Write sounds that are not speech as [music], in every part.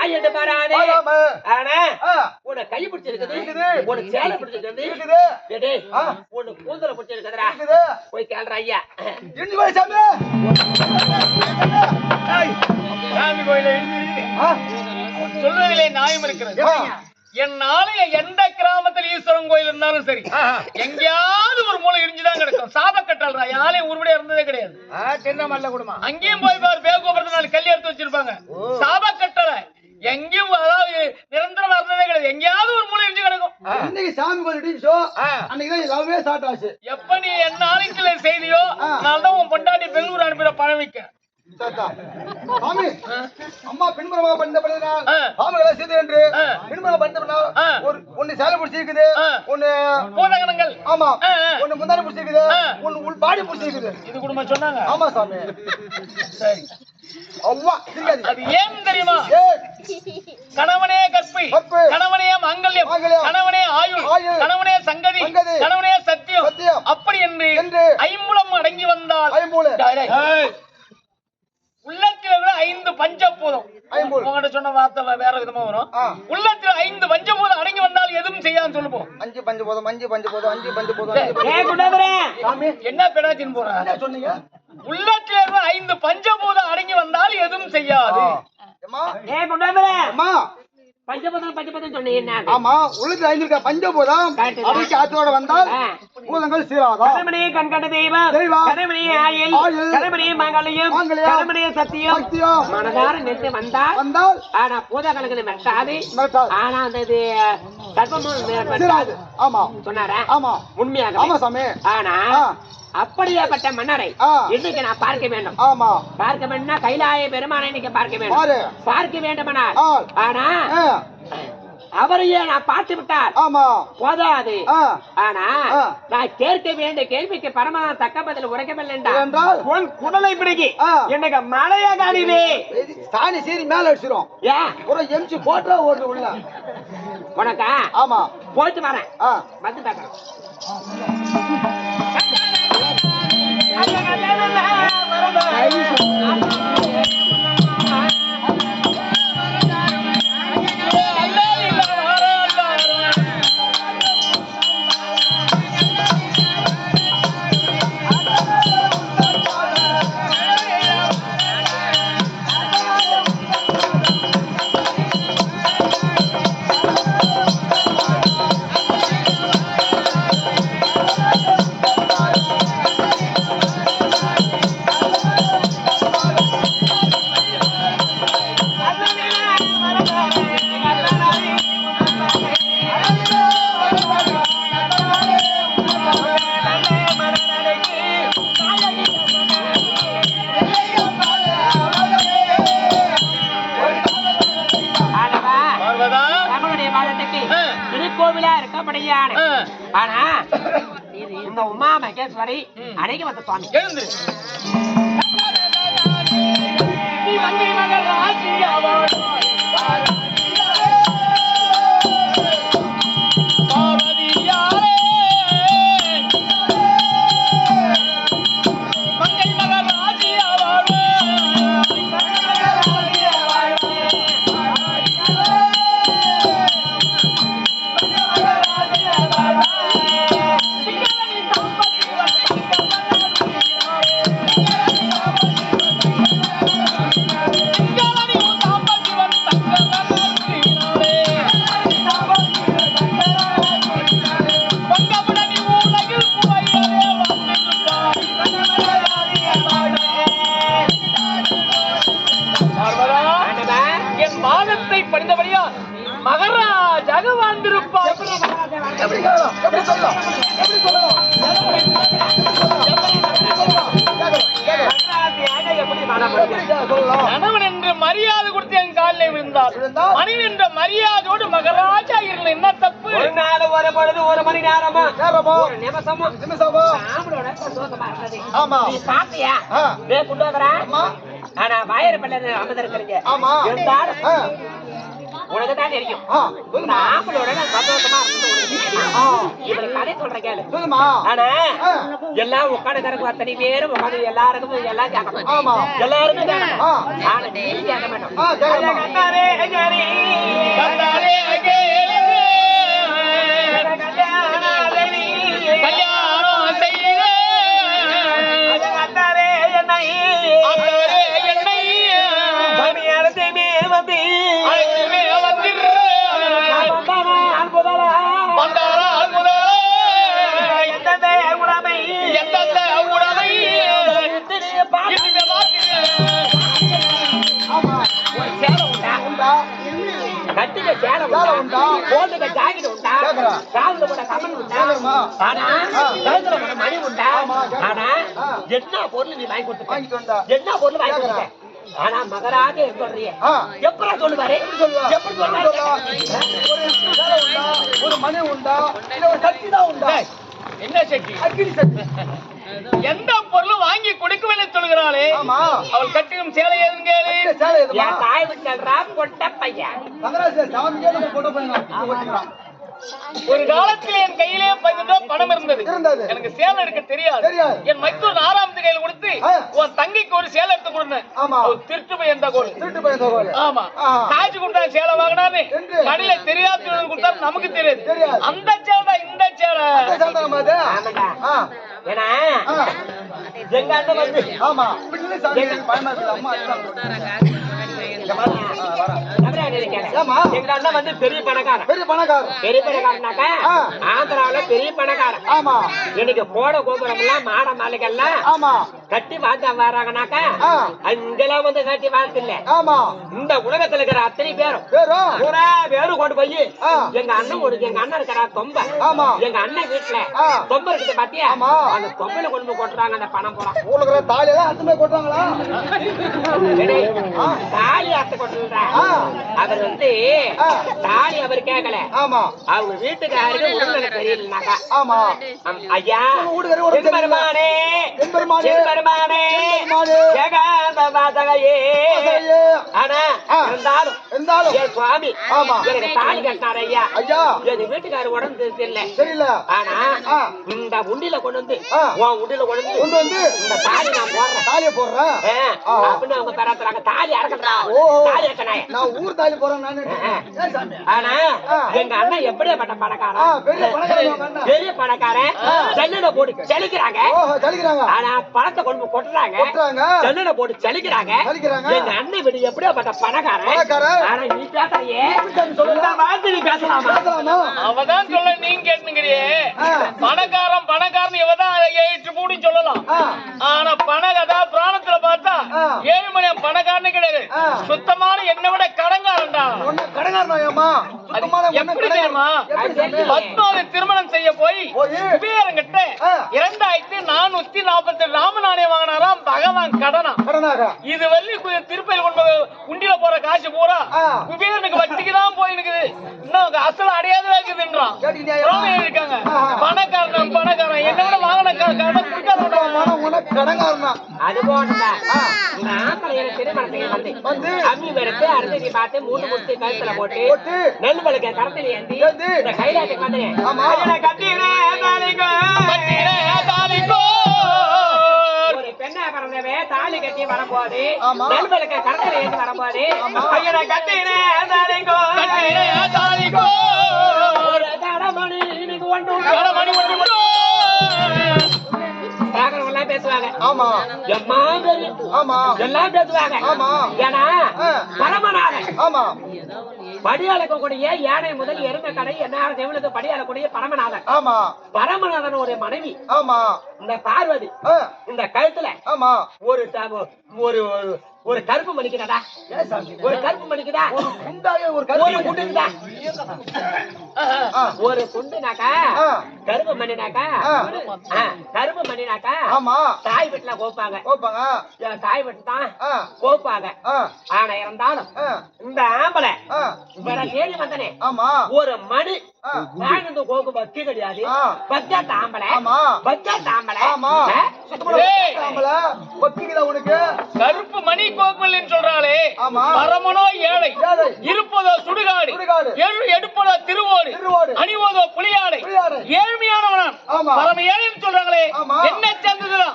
ஆயிட்டு பாராதே. ஆனா ஆ, உன்னை கை பிடிச்சிருக்குது இருக்குது. உன்னை சேலை பிடிச்சிருக்குது இருக்குது. டேய், டேய், ஆ. உன்னை கூந்தல பிடிச்சிருக்குதுடா இருக்குது. போய் கேள்ற ஐயா இடிஞ்சு போய் சாமி. ஏய், சாமி கோயில இடிஞ்சிருக்குது. ஆ, சொல்றதிலே நியாயம் இருக்கிறது ஆ. என்னால எந்த கிராமத்தில் ஈஸ்வரன் கோயில் இருந்தாலும் சரி ஆஹா. எங்கேயாவது ஒரு மூளை இடிஞ்சுதான் கிடக்கும் சாபக்கட்டல்ரா யாரையும் உருப்படியா இருந்ததே கிடையாது ஆ, சின்ன மல்ல குடுமா. அங்கேயும் போய் பாரு பேகோபுரத்து நாலு கல்லி எடுத்து வச்சிருப்பாங்க சாபக்கட்டளை எங்கேயும் அதாவது நிரந்தரமா இருந்ததே கிடையாது எங்கேயாவது ஒரு மூளை இடிஞ்சு கிடக்கும் ஆ. இன்னைக்கு சாமி கோயில் இடிச்சோ ஆ. அன்னைக்கு தான் லவ்வே ஸ்டார்ட் ஆச்சு எப்ப நீ என்ன நாளைக்குள்ள செய்தியோ நான் தான் உன் பொண்டாட்டி பெங்களூர் அனுப்பிட தாத்தா. சாமி அம்மா பின்புறமாக பண்ண பண்ணினால் ஆ. சாமிகளை செய்து என்று. பின்புறமாக பண்ண பண்ணால். ஒரு ஒன்னு சேலை பிடிச்சிருக்குது. ஒன்னு பூதகணங்கள் ஆமா. ஒன்னு முந்தானி பிடிச்சிருக்குது. ஒன்னு உள் பாடி பிடிச்சிருக்குது இது குடும்பம் சொன்னாங்க ஆமா சாமி சரி அவ்வா தெரியாது அது ஏன் தெரியுமா கணவனே கற்பை. கணவனே மங்கல்யம். கணவனே ஆயுள் ஆயுள். கணவனே சங்கதி சங்கதி. கணவனே சத்தியம் சத்தியம். அப்படி என்று என்று. ஐம்புலம் அடங்கி வந்தால். உள்ளத்தில் ஐந்து பஞ்சபூதம் ஐம்பூல். உங்ககிட்ட சொன்ன வார்த்தை வேற விதமா வரும். உள்ளத்தில் ஐந்து பஞ்சபூதம் அடங்கி வந்தால் எதுவும் செய்யான்னு சொல்லுவோம். அஞ்சு பஞ்சு போதும் அஞ்சு பஞ்சு போதும் அஞ்சு பஞ்சு போதும் பஞ்சு போதும். என்ன பெடாச்சின்னு போற? என்ன சொன்னீங்க? உள்ளத்தில் இருந்து ஐந்து பஞ்சபூதம் அடங்கி வந்தால் எதுவும் செய்யாது. பஞ்சபதம் பஞ்சபதம் சொன்னீங்க? ஆமா உள்ளத்துல ஐந்திருக்க பஞ்சபூதம் Correct. அவைக்கு ஆற்றோட வந்தால் ஆ. பூதங்கள் சீராதா கருமணியே கண்கண்ட தெய்வம். கருமணியே ஆயில் மாங்கல்யம் சத்தியம். மனதார நின்று வந்தால் வந்தால் ஆனா பூத கணக்குல மிரட்டாது. ஆனா அந்த இது ஆமா சொன்னாரா ஆமா உண்மையாக ஆமா சாமி ஆனா. அப்படியாப்பட்ட மன்னரை. இன்னைக்கு நான் பார்க்க வேண்டும். ஆமா. பார்க்க வேண்டும்னா கைலாய பெருமானை இன்னைக்கு பார்க்க வேண்டும். பாரு. பார்க்க வேண்டுமானால். ஆனா அவரையே நான் பார்த்து விட்டால் ஆமா. போதாது. ஆனா. நான் கேட்க வேண்டிய கேள்விக்கு பரம தக்க பதில் உரைக்கவில்லை என்றால்? உன் குடலை பிடிக்கி. எனக்கு மழைய காணிவே. சாணி சீரி மேல அடிச்சிரும் ஏன் ஒரு எம்சி போட்டா ஓடுது உள்ள. உனக்கா? ஆமா. போயிட்டு வரேன். வந்து பார்க்கறேன் ஆனவா, சுவாமி எழுந்துரு கணவன் என்று மரியாதை கொடுத்து என் காலில் விழுந்தார் விழுந்தால்? மனைவி என்ற மரியாதையோடு மகராஜா இருந்த என்ன தப்பு? ஒரு நாள் ஒரு பொழுது ஒரு மணி நேரமா? ஒரு நிமிஷமா? இருந்தது ஆமா. ஆனா வாயிறு பிள்ளை அமர்ந்திருக்கிறீங்க ஆமா. இருந்தாலும் உனக்கு தான் தெரியும் இந்த நான் சந்தோஷமா இவரு எல்லாம் உட்காந்து கிடக்கு அத்தனை பேரும் உட்காந்து எல்லாருக்கும் எல்லாம் கேட்கணும் எல்லாருக்கும் சேலை உண்டா? போட்டுக்க ஜாக்கெட் உண்டா? கமன் உண்டா. ஆனா. கழுத்துல மணி உண்டா. ஆனா. என்ன பொருள் நீ வாங்கி கொடுத்துட்ட? வாங்கிட்டு வந்தா என்ன பொருள் வாங்கி கேக்குறேன். கொடுத்த ஆனா மகராக சொல்றிய. ஆ. எப்படா சொல்லுவாரு? சொல்லுவா. எப்படி சொல்லுவாரு? ஒரு சேலை உண்டா ஒரு மணி உண்டா? இல்ல ஒரு சட்டி தான் உண்டா? டேய், என்ன சக்தி அக்கினி சட்டி. எந்த பொருளும் வாங்கி கொடுக்கவில்லை சொல்கிறாளே அவள் கட்டிடும் சேலை இந்த சேலை எதுமா தாய் விட்டல்றா பொட்ட பையன். தங்கராஜ் சாமிக்கே நம்ம கொண்டு போயிடலாம் ஒரு காலத்தில் என் கையிலே ரூபாய் பணம் இருந்தது. இருந்தது. எனக்கு சேலை எடுக்க தெரியாது. என் மைத்தூர் ஆறாமத்து கையில கொடுத்து. உன் தங்கைக்கு ஒரு சேலை எடுத்து கொடுத்தேன். திருட்டு போய் எந்த கோல் திருட்டு போய் தகவல் ஆமா. காய்ச்சி கொடுத்தா சேலை வாங்கினாரு என்று? கடையில தெரியாத கொடுத்தா நமக்கு தெரியாது. தெரியாது. அந்த சேலை இந்த சேலை. ஏன்னா எங்க அண்ணன் வந்து ஆமா. பயமா அம்மா எல்லாம்? எங்க அண்ணன் வந்து பெரிய பணக்காரன். பெரிய பணக்காரர் பெரிய பணக்காரனாக்கா? ஆ. ஆந்திராவுல பெரிய பணக்காரன். ஆமா. இன்னைக்கு போட கோபுரம் எல்லாம் மாட மாளிகைலாம் ஆமா. கட்டி வாழ்த்த வர்றாங்கனாக்கா. அங்கெல்லாம் வந்து கட்டி வாழ்த்து இல்ல ஆமா. இந்த உலகத்துல இருக்கிற அத்தனை பேரும் பூரா பேரும் கொண்டு போய். எங்க அண்ணன் ஒரு எங்க அண்ணன் இருக்கிறா தொம்ப ஆமா. எங்க அண்ணன் வீட்டுல. தொம்ப இருக்குது பாத்தியா? ஆமா. அந்த தொம்பையில கொண்டு போய் கொட்டுறாங்க அந்த பணம் பூரா. ஊர்ல இருக்கிற தாலியெல்லாம் அத்துமே கொட்டுறாங்களா? தாலி அத்தை கொட்டுறா. அவர் வந்து. தாலி அவர் கேட்கல ஆமா. அவங்க வீட்டுக்காருக்கு உடல்நிலை சரியில்லைனாக்கா ஆமா. ஐயா வீட்டுக்காரருக்கு என் பெருமானே என் பெருமானே. என் பெருமானே என் பெருமானே. ஏகாந்த வாசகையே வாசகையே. ஆனா ஆ. இருந்தாலும் இருந்தாலும் என் சுவாமி ஆமா. எனக்கு தாலி கட்டினார் ஐயா ஐயா என் வீட்டுக்காரர் உடம்பு தெரியல தெரியல ஆனா ஆ. இந்த உண்டில கொண்டு வந்து ஆ. உன் உண்டில கொண்டு வந்து கொண்டு வந்து இந்த தாலி நான் போடுறேன் தாலிய போடுறேன் ஆ, ஆ. அப்படின்னு அவங்க தரத்துறாங்க தாலி அறக்கட்டா தாலி அக்கனாய நான் ஊர் தாலி போறேன் நானு ஏன் சாமி ஆனா ஆ. எங்க அண்ணன் எப்படியாப்பட்ட ஆ, பணக்காரன் பெரிய பணக்காரன் உங்க அண்ணன். பெரிய பணக்காரன் செல்லுல போட்டு செலிக்கிறாங்க ஓஹோ சலிக்கிறாங்க ஆனா பணத்தை கொண்டு போய் கொட்டுறாங்க கொட்டுறாங்க செல்லுல போட்டு செலிக்கிறாங்க சலிக்கிறாங்க. எங்க அண்ணன் வீடு எப்படியாப்பட்ட பணக்காரன் பணக்காரன். ஆனா நீ பேசுறியே சாமி சொல்லுங்க. இந்த வார்த்தை நீ பேசலாமா பேசலாமா அவதான் சொல்ல நீங்க கேட்டுங்கிறியே. பணக்காரன் பணக்காரன் இவதான் ஏற்று கூடி சொல்லலாம். ஆனா பணகதா பிராணத்துல பார்த்தா. ஏழு மணி பணக்காரனு கிடையாது. சுத்தமான என்னை விட கடங்காரன்டா உன்னை கடங்காரனா எப்படி கடங்காரன். பத்மாவை திருமணம் செய்ய போய் குபேரங்கிட்ட. இரண்டாயிரத்தி நானூத்தி நாற்பத்தி ராம நாணயம் வாங்கினாராம் பகவான் கடனா. கடனாக. இது வள்ளி திருப்பதியில் கொண்டு உண்டியில போற காசு பூரா. குபேரனுக்கு வட்டிக்கு தான் போயிருக்குது இன்னும் அங்க அசல் அடையாத இருக்குதுன்றான். இருக்காங்க. பணக்காரன் பணக்காரன். என்னோட வாங்கின கடன் அது எனக்கு திருமணத்துக்கு வந்து அம்மி பார்த்து மூணு கழுத்துல போட்டு போட்டு. பழுக்க ஏந்தி. இந்த ஆமா. பெண்ணா பிறந்தவே தாலி கட்டி வரும்போது பழுக்க கடத்தில் ஏந்தி வரும்போது தடமணி இன்னைக்கு ஒன்று கடமணி ஒன்று. கேக்குறவங்க பேசுவாங்க. ஆமா. எம்மா ஆமா. எல்லாம் பேசுவாங்க. ஆமா. ஏன்னா. பரமநாதன். ஆமா. படியாளக்கூடிய யானை முதல் எருமை கடை என்னார தேவனுக்கு படியாளக்கூடிய பரமநாதன். ஆமா. பரமநாதன் ஒரு மனைவி. ஆமா. இந்த பார்வதி. இந்த கழுத்துல ஆமா. ஒரு ஒரு ஒரு- கருப்பு மணிக்குதாடா? ஒரு கருப்பு மணிக்குதா? ஒரு கருப்பு குண்டுக்குதா? ஒரு குண்டுனாக்கா. கருப்பு மணினாக்கா கருப்பு மணினாக்கா ஆமா. தாய் வீட்டுல கோப்பாங்க. ஓப்பாங்க என் தாய் வீட்டு தான் கோப்பாங்க. ஆனா இருந்தாலும் இந்த ஆம்பளை தேடி வந்தனே. ஆமா. ஒரு மணி கோக்கு பக்தி கிடையாது. உனக்கு? கருப்பு மணி சொல்றாளே. பரமனோ ஏழை. இருப்பதோ சுடுகாடு. எடுப்பதோ திருவோடு. அணிவதோ புலியாடை. ஏழ்மையானவனான். பரம ஏழைன்னு சொல்றாங்களே. என்ன சேர்ந்ததுதான்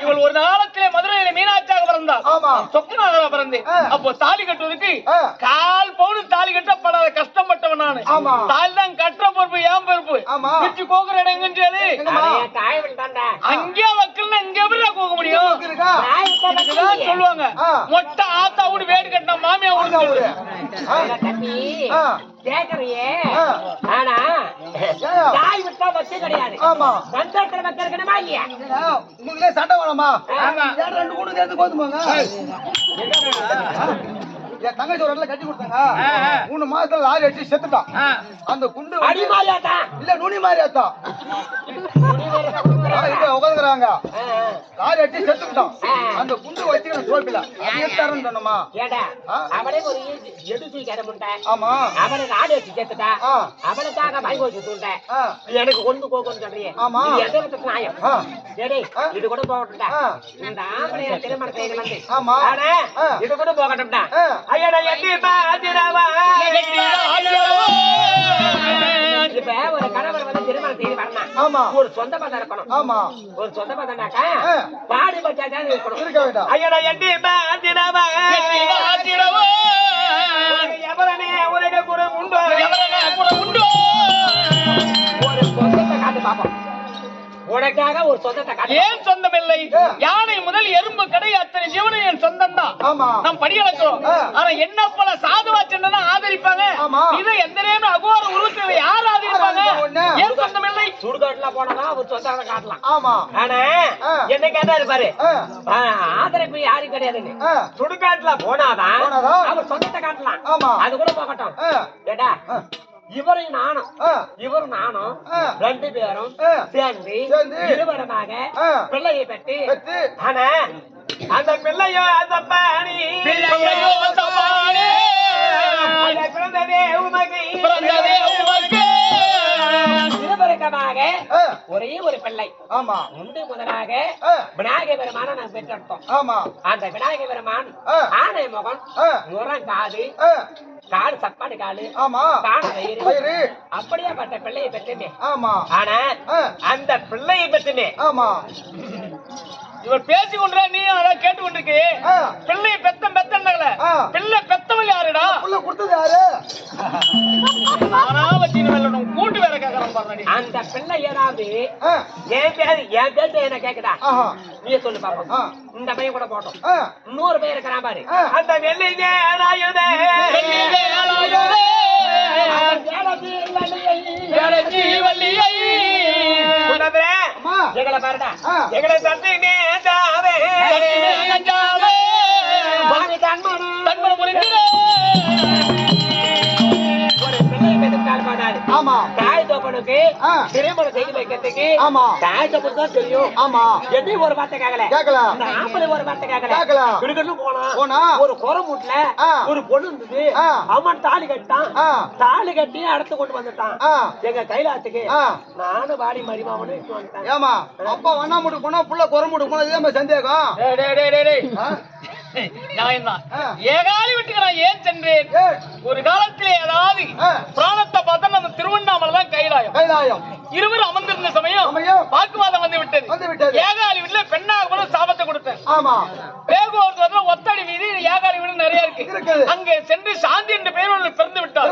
இவள் ஒரு காலத்திலே மதுரையில மீனாட்சியாக பிறந்தாள். ஆமா. சொப்பனாக பிறந்தேன். அப்போ தாலி கட்டுவதற்கு. கால் பவுன் தாலி கட்டப்படாத கஷ்டப்பட்டவன் நானு. தாலி தான் கட்டுற பொறுப்பு ஏன் பொறுப்பு. பிச்சு கோக்குற இடம் எங்கன்னு சொல்லு அங்கே வக்கல்னா இங்க எப்படி கோக்க முடியும். சொல்லுவாங்க. மொட்டை ஆத்தா வீடு வேடு கட்டின மாமியா வீடு. கேக்குறியே. ஆனா? தாய் விட்டா வச்சு கிடையாது. ஆமா. இல்லையா? உங்களுக்கே சண்டை வேணாமா ரெண்டு கூட சேர்த்து கோத்துமாங்க என் தங்கச்சி ஒரு இடத்துல கட்டி கொடுத்தாங்க. மூணு மாசத்துல லாரி அடிச்சு செத்துட்டான். அந்த குண்டு இல்ல நுனி மாதிரி அத்தா உட்காந்துக்கிறாங்க லாரி அடிச்சு செத்துட்டான் அந்த குண்டு வச்சுக்கணும் சோப்பில எடுத்தாருன்னு சொன்னமா? ஏடா? அவனே ஒரு எடு தூக்கி முட்டை ஆமா. அவனை நாடு வச்சு சேர்த்துட்டா ஆ. அவனுக்காக வாங்கி வச்சு தூண்டேன். எனக்கு கொண்டு போகணும்னு சொல்றியே. ஆமா. விதத்து நியாயம்? ஆ. இது கூட போகட்டும்டா. இந்த ஆம்பளைய திருமணம் செய்து வந்து. ஆமா. இது கூட போகட்டும்டா. ஐயா நான் எட்டி பாத்திரவா இப்ப ஒரு கணவர் வந்து திருமணம் செய்து வரணும் ஆமா. ஒரு சொந்த பந்தம் இருக்கணும். ஆமா ஒரு சொந்த பந்தம்னாக்கா ஆ. பாடி பச்சாதான் இருக்கணும் இருக்க வேண்டாம் ஐயா நான் எட்டி பாத்திரவா ஆத்திரவோ. எவரனே உலக குரம் உண்டோ எவரன கூட உண்டோ? ஒரு சொந்தத்தை காட்டு பாப்போம் உனக்காக ஒரு சொந்தத்தை காட்டு ஏன் சொந்தமில்லை ஆ. யானை முதல் எறும்பு கடை அத்தனை ஜீவனும் என் சொந்தம் தான் ஆமா நாம் படியளக்கிறோம். ஆனா என்ன போல சாதுவா சென்னா ஆதரிப்பாங்க. இதை எந்த நேரம் அகோர உருவத்தில் யார் ஆதரிப்பாங்க. ஏன் சொந்தமில்லை சுடுகாட்டுல போனா ஒரு சொந்தத்தை காட்டலாம் ஆமா ஆனா. என்ன கேட்டாரு பாரு ஆ. ஆ, ஆதரவு யாரும் கிடையாதுன்னு ஆ. சுடுகாட்டுல போனாதான். அவர் சொந்தத்தை காட்டலாம் ஆமா. அது கூட போகட்டும் ஆ. இவரையும் நானும். இவரும் நானும். ரெண்டு பேரும். சேர்ந்து இருவரமாக. பிள்ளையை பெற்று ஆனா அந்த பிள்ளையோ அந்த பாணி பிள்ளையோ பிறந்ததே உமக்கு பிறந்ததே ஒரே ஒரு பிள்ளை ஆமா. உண்டு முதலாக. விநாயக பெருமான நான் பெற்றெடுத்தோம். ஆமா. அந்த விநாயக பெருமான். ஆனை முகம் ஆ. முறம் காது. காடு சப்பாடு காலு ஆமா. காண வயிறு. அப்படியாப்பட்ட பிள்ளையை பெற்றுமே. ஆமா. ஆனா. அந்த பிள்ளையை பெற்றுமே. ஆமா. இவர் பேசி கொண்டு நீ அதான் கேட்டு கொண்டிருக்கு ஆ. பிள்ளை பெத்தம் பெத்தன்னால ஆ. பிள்ளை பெத்தவள் யாருடா? புள்ள கொடுத்தது யாரு? அந்த பிள்ளை ஏதாவது. என் பேரு என் பேச்சு என்ன கேக்குதா. நீ சொல்லு பாப்போம் ஆ. இந்த பையன் கூட போட்டோம். இன்னொரு பையன் இருக்கிறான் பாரு. அந்த வள்ளியை. அம்மா. எங்களை பாருடா. எங்களை தட்டி நேதாவே ஆ. திருமணம் செய்து வைக்கிறதுக்கு ஆமா. தாய் தோப்பனுக்கு தான் தெரியும் ஆமா எதையும் ஒரு வார்த்தை கேட்கல கேட்கல ஆம்பளை ஒரு வார்த்தை கேட்கல கேட்கல. கிடுகிடுன்னு போனா போனா. ஒரு குறை மூட்டுல ஆ. ஒரு பொண்ணு இருந்தது. அவன் தாலி கட்டான். தாலி கட்டி அடுத்து கொண்டு வந்துட்டான். எங்க கைலாத்துக்கு. நானும் வாடி வந்துட்டேன் ஏமா அப்பா வண்ணா முட்டு போனா புள்ள குறை முட்டு போனா இதே சந்தேகம் [laughs] ஏகாலி வீட்டுக்கு நான் ஏன் சென்றேன் ஒரு காலத்திலே ஏதாவது. பிராணத்தை பார்த்தா நம்ம திருவண்ணாமலை தான் கைலாயம் கைலாயம் இருவரும் அமர்ந்திருந்த சமயம். வாக்குவாதம் வந்து விட்டது. ஏகாலி வீட்டுல பெண்ணாக கூட சாபத்தை கொடுத்தேன் ஆமா வேகுவரத்துல ஒத்தடி வீதி ஏகாலி வீடு நிறைய இருக்கு. அங்கே சென்று சாந்தி என்ற பெயர் ஒன்று பிறந்து விட்டார்.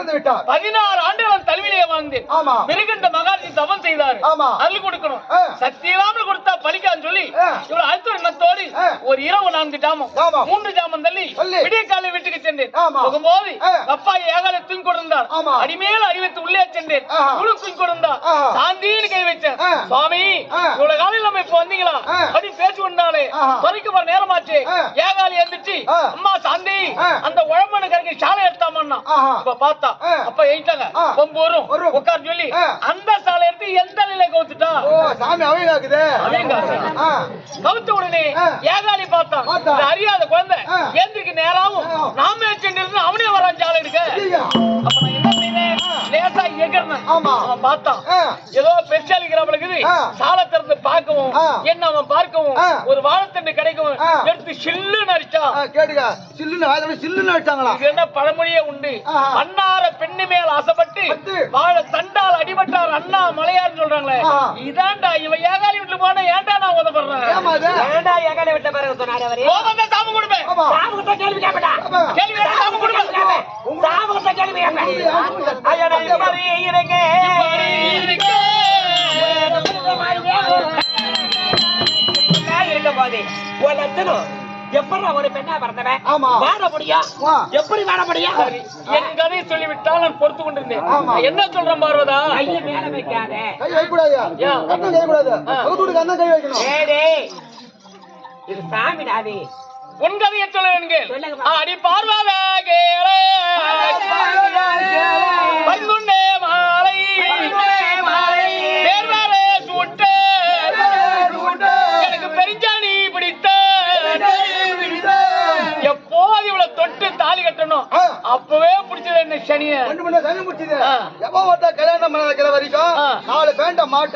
பதினாறு ஆண்டுகள் தழுவிலே வாழ்ந்தேன். மிருகண்ட மகாராஜி தவம் செய்தார். அருள் கொடுக்கணும் ஆ. சத்தியலாமல் கொடுத்தா பலிக்கான்னு சொல்லி ஆ. இவ்வளவு அடுத்த எண்ணத்தோடு ஆ. ஒரு இரவு நான்கு ஜாமம். மூன்று ஜாமம் தள்ளி. விடிய காலை வீட்டுக்கு சென்றேன். போகும்போது. அப்பா ஏகால தூங்கி கொண்டிருந்தார் ஆமா. அடிமேல் அறிவித்து உள்ளே சென்றேன். முழு தூங்கி கொண்டிருந்தார் ஆஹா. சாந்தின்னு கை வச்சேன். சுவாமி. இவ்வளவு காலையில் நம்ம இப்ப வந்தீங்களா. அப்படி ஆஹா. பறிக்க போற நேரமாச்சு. ஏகாலி எந்திரிச்சு ஆ. அம்மா சாந்தி. அந்த உழம்பனு கரைக்கு சாலை எடுத்தாமன்னா. இப்ப பார்த்தா. அப்ப எழுத்தாங்க ஆ. பொம்பு வரும். உட்கார் சொல்லி. அந்த சாலை எடுத்து எந்த நிலையில கவுத்துட்டா சாமி அவைங்க. ஆ கவுத்த உடனே. ஏகாலி பார்த்தான் அறியாத குழந்தை ஆ. எந்திரிக்கு நேராவும். நாம சென்று அவனே வரான் சாலை எடுக்க ஆமா. அவன் பார்த்தான் ஆ. ஏதோ பெருசாலிக்கிறவளுக்கு ஆ. சாலை திறந்து பார்க்கவும் ஆ. என்ன அவன் பார்க்கவும். ஒரு வாழைத்தண்டு கிடைக்கவும் ஆ. எடுத்து சில்லுன்னு அடிச்சான் ஆ, கேட்டுக்க சில்லுன்னு அதோட சில்லுன்னு அடிச்சாங்களா இது என்ன பழமொழியே உண்டு. அன்னார பெண்ணு மேல் ஆசைப்பட்டு பட்டு. வாழ தண்டால் அடிபட்டார் அண்ணா மலையார்னு சொல்றாங்களே ஆஹா. இதான்டா இவன் ஏகாலி வீட்டுல போனா ஏன்டா நான் எங்களை விட்ட சொன்னாரு அவரு கோபம் கேள்வி கேட்படா ஆமா. கேள்வி ஐயா இருக்கேன் இருக்க போது லட்சணம் எப்படி ஒரு பெண்ணா பிறந்தவன்? ஆமா. வாட முடியும். எப்படி வாட முடியும் என் கதையை சொல்லிவிட்டால் நான் பொறுத்து கொண்டிருந்தேன். என்ன சொல்றேன் பார்வதா? கையை மேல வைக்காத. கை? கண்ணம் கை கண்ணம் வைக்கணும். இது அது. உன் கதையை சொல்ல வேணுங்கள் சொல்லுங்க பாப்பா. அடி பார்வாத கேளே. பங்குண்டே மாலை. தேர்வாரே சூட்ட. எனக்கு பெருஞ்சாணி பிடித்த. எப்போது இவ்வளவு தொட்டு தாலி கட்டணும். அப்பவே பிடிச்சது என்ன சனிய? கல்யாணம் வரைக்கும். நாலு பேண்ட மாட்டு